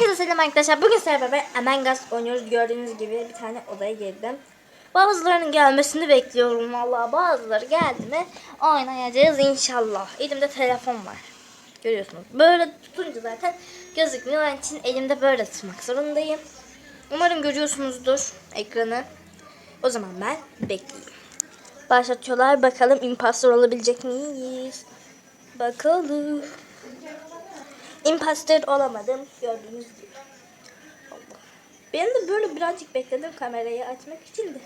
Herkese selam arkadaşlar. Bugün sizlerle beraber Among Us oynuyoruz. Gördüğünüz gibi bir tane odaya girdim. Bazılarının gelmesini bekliyorum vallahi. Bazıları geldi mi oynayacağız inşallah. Elimde telefon var. Görüyorsunuz. Böyle tutunca zaten gözükmüyor. Onun için elimde böyle tutmak zorundayım. Umarım görüyorsunuzdur ekranı. O zaman ben bekleyeyim. Başlatıyorlar. Bakalım impostor olabilecek miyiz? Bakalım. Imposter olamadım gördüğünüz gibi. Ben de böyle birazcık bekledim kamerayı açmak için de.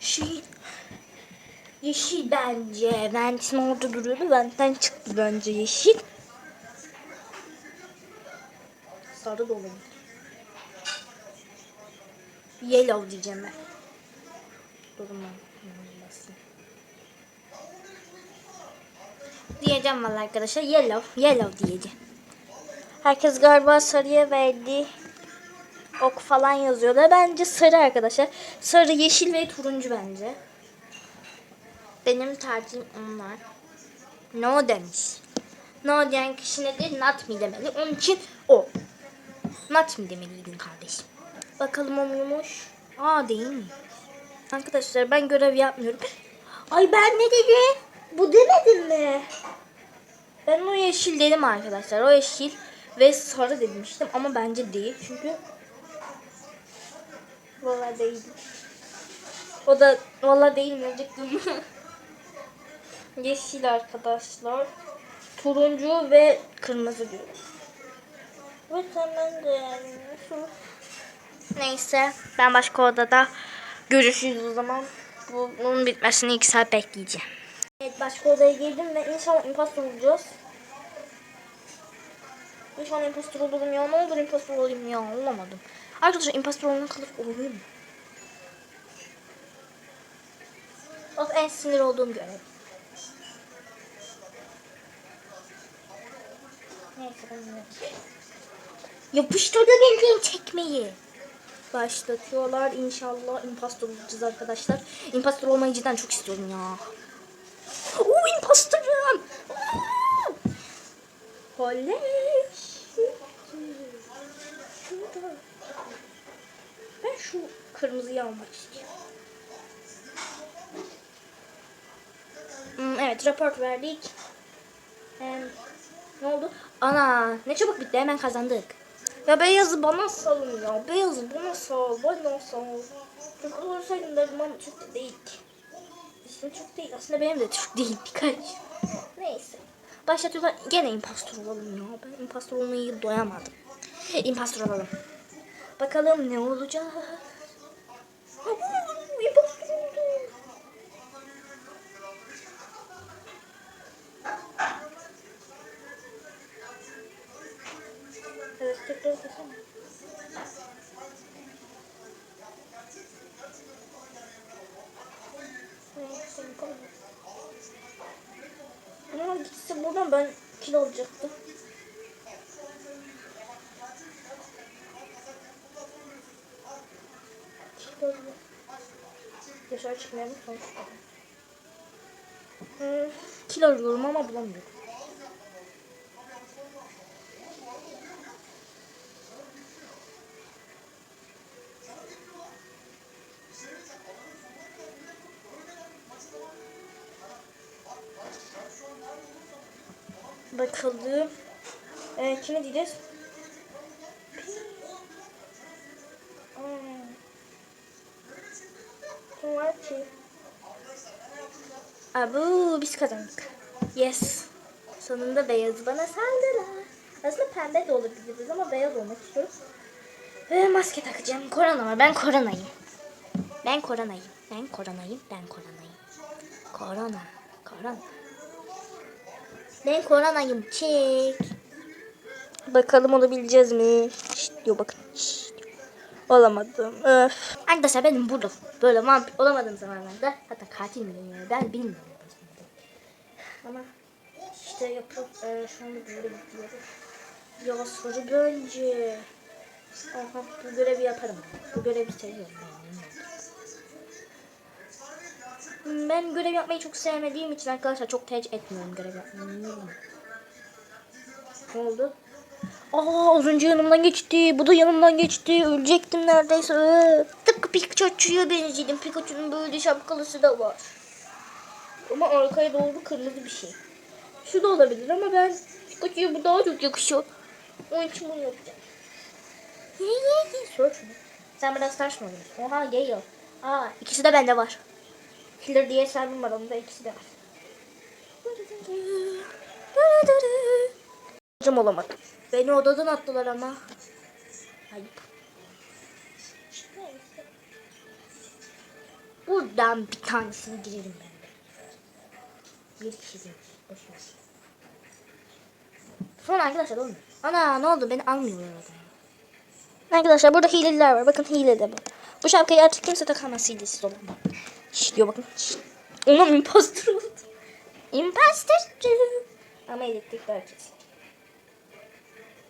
Şey yeşil bence. Ventin orada duruyordu. Ventten çıktı bence yeşil. Sarı da olabilir. Yellow diyeceğim ben. Durun ben. basayım. Diyeceğim valla arkadaşlar. Yellow. Yellow diyeceğim. Herkes galiba sarıya verdi. Ok falan yazıyorlar. Bence sarı arkadaşlar. Sarı, yeşil ve turuncu bence. Benim tercihim onlar. No demiş. No diyen kişi nedir? Not mi demeli. Onun için o. Not mi demeliydin kardeşim. Bakalım o muymuş? Aa değil mi? Arkadaşlar ben görev yapmıyorum. Ay ben ne dedim? Bu demedim mi? Ben o yeşil dedim arkadaşlar. O yeşil ve sarı demiştim ama bence değil. Çünkü Valla değil. O da valla değil mi yeşil arkadaşlar. Turuncu ve kırmızı diyorum. Ve hemen de Neyse ben başka odada görüşürüz o zaman. Bunun bitmesini 2 saat bekleyeceğim. Evet başka odaya girdim ve inşallah impostor olacağız. İnşallah impostor olurum ya. Ne olur impostor olayım ya. Olamadım. Arkadaşlar impostor olana kadar olur mu? Of en sinir olduğum görev. Neyse ben Yapıştırdı benim çekmeyi. Başlatıyorlar inşallah impostor olacağız arkadaşlar. Impostor olmayı cidden çok istiyorum ya. Oo! Oley. Şurada. Ben şu kırmızıyı almak istiyorum. Hmm, evet raport verdik. Ne oldu? Ana ne çabuk bitti hemen kazandık. Ya beyazı bana salın ya. Beyazı bana sal. Bana sal. Çünkü olsaydım da bana Türk de değil ki. Türk değil. Aslında benim de Türk değil birkaç. Neyse. Başlatıyorlar. Gene impostor olalım ya. Ben impostor olmayı doyamadım. Impostor olalım. Bakalım ne olacak. Evet tekrar desene. Ama gitse buradan ben kilo oluyor. Dışarı çıkmayalım sonuçta. Hmm, kilo arıyorum ama bulamıyorum. Bakalım. Ee, kime diyeceğiz? Hmm. Kim? Abu biz kazandık. Yes. Sonunda beyaz bana saldılar. Aslında pembe de olabiliriz ama beyaz olmak istiyorum. Ve maske takacağım. Korona var. Ben koronayım. Ben koronayım. Ben koronayım. Ben koronayım. Korona. Korona. Ben koronayım. Çek. Bakalım olabileceğiz mi? Şşt diyor bakın. Şşt. Olamadım. Öf. Arkadaşlar benim burada böyle vampir olamadığım zamanlarda hatta katil miyim yani ben bilmiyorum. Ama işte yapıp e, şu anda böyle. Ya soru bence. Aha bu görevi yaparım. Bu görevi seviyorum. Ben görev yapmayı çok sevmediğim için arkadaşlar çok tercih etmiyorum görev yapmayı. Ne oldu? Aa az önce yanımdan geçti. Bu da yanımdan geçti. Ölecektim neredeyse. Ee, Tıpkı Pikachu'ya benzedim. Pikachu'nun böyle şapkalısı da var. Ama arkaya doğru kırmızı bir şey. Şu da olabilir ama ben Pikachu'ya bu daha çok yakışıyor. Onun için bunu yapacağım. Ye ye ye. Sor şunu. Sen biraz ters mi oynuyorsun? Oha Gale. Aa ikisi de bende var. Killer diye hesabım var. Onda ikisi de var. Hocam olamadım. Beni odadan attılar ama. Ayıp. Buradan bir tanesini girelim ben de. Bir kişi. Boşver. Sonra arkadaşlar olmuyor. Ana ne oldu beni almıyorlar oradan. Arkadaşlar burada hileliler var. Bakın hile de bu. Bu şapkayı artık kimse takamaz hilesiz olan. Şşş diyor bakın. Şşş. Onam impostor oldu. Impostor. Ama elektrikli herkes.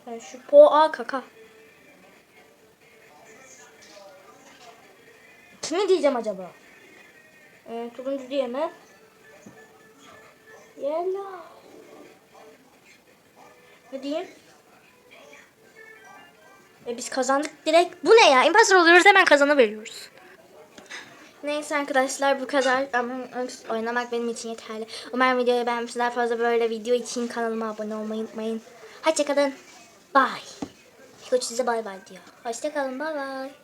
Yani şu po a kaka. Kimi diyeceğim acaba? Ee, turuncu diyemem. Yellow. Ne diyeyim? E biz kazandık direkt. Bu ne ya? Imposter oluyoruz hemen kazanıveriyoruz. Neyse arkadaşlar bu kadar. Ama oynamak benim için yeterli. Umarım videoyu beğenmişsiniz. Daha fazla böyle video için kanalıma abone olmayı unutmayın. Hoşçakalın. Bye. Pikachu size bay bay diyor. Hoşçakalın. Bay bay.